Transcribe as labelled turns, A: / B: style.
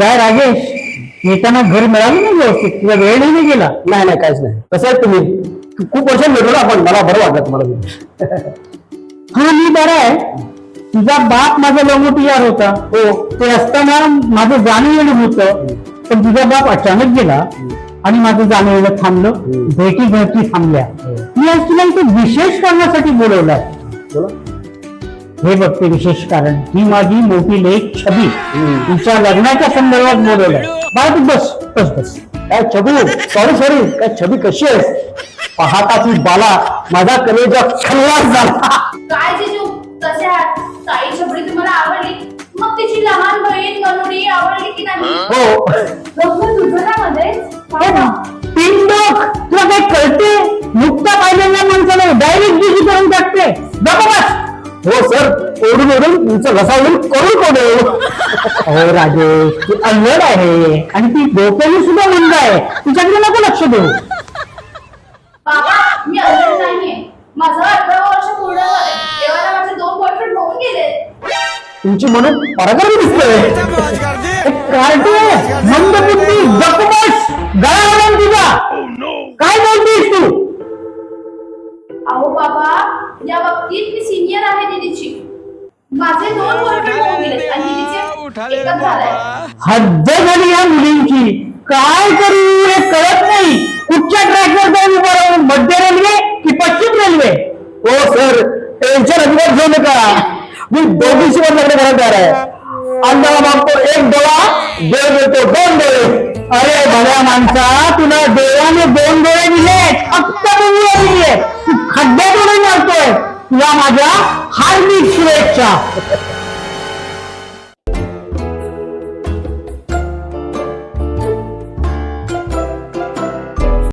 A: काय रागेश? येताना घर मिळालं नाही व्यवस्थित. तुझा वेळ नाही गेला?
B: नाही नाही काहीच नाही. कसं आहे तुम्ही? खूप वर्ष भेटलो आपण. मला बरं वाटलं तुम्हाला.
A: हा मी बरा आहे. तुझा बाप माझा लंगोटीदार होता. हो. ते असताना माझं जाणं येणं होतं. पण तुझा बाप अचानक गेला आणि माझं जाणं येणं थांबलं.
B: हम्म.
A: भेटी घरची थांबल्या मी आज तुला इथे विशेष कारणासाठी बोलवलाय.
B: बोला.
A: हे बघ ते विशेष कारण. ही माझी मोठी लेख छबी. तिच्या लग्नाच्या संदर्भात बोलवलंय बाळा तू बस बस बस.
B: काय छबू? Sorry sorry. काय छबी कशी आहेस? पाहताची बाला. माझा कलेजा खल्लास झाला.
C: काय जिजू कसे आहात ताई छबडी तुम्हाला आवडली? मग तिची लहान बहीण मनोरी आवडली की नाही?
B: हो.
C: तुझं ना मध्ये
A: तीन लोक तुला काय कळते? नुकता पाहिलेल्या माणसाला डायरेक्ट बिझी करून टाकते. बघा
B: हो सर. ओढून ओढून तुमचं घसावून करून कोण
A: अहो राजेश ती अल्लड आहे. आणि ती डोक्याने सुद्धा मंद आहे. तिच्याकडे नको लक्ष देऊ.
C: बाबा मी अजून नाहीये. माझं अठरा वर्ष पूर्ण झाले तेव्हा माझे दोन बॉयफ्रेंड होऊन गेले.
B: तुमची म्हणून पराक्रमी दिसतोय.
A: कार्टे मंद बुद्धी गपबस गळा घालून तुझा काय बोलतेस तू?
C: अहो बाबा या बाबतीत मी सिनियर आहे दीदीची. माझे दोन बॉयफ्रेंड होऊन गेले आणि दीदीचे एकच झालंय.
A: हद्द झाली या मुलींची. काय करू हे कळत नाही. कुठच्या ट्रॅकवर जाऊन उभं राहून? मध्य रेल्वे की पश्चिम रेल्वे?
B: हो सर टेन्शन अजिबात घेऊ नका. मी दोघीशी पण लग्न तयार आहे. अंधाला मागतो एक डोळा देव देतो दोन डोळे.
A: अरे भल्या माणसा तुला देवाने दोन डोळे दिले फक्त दिले तू खड्ड्यात उडी मारतोय. या माझ्या हार्दिक शुभेच्छा.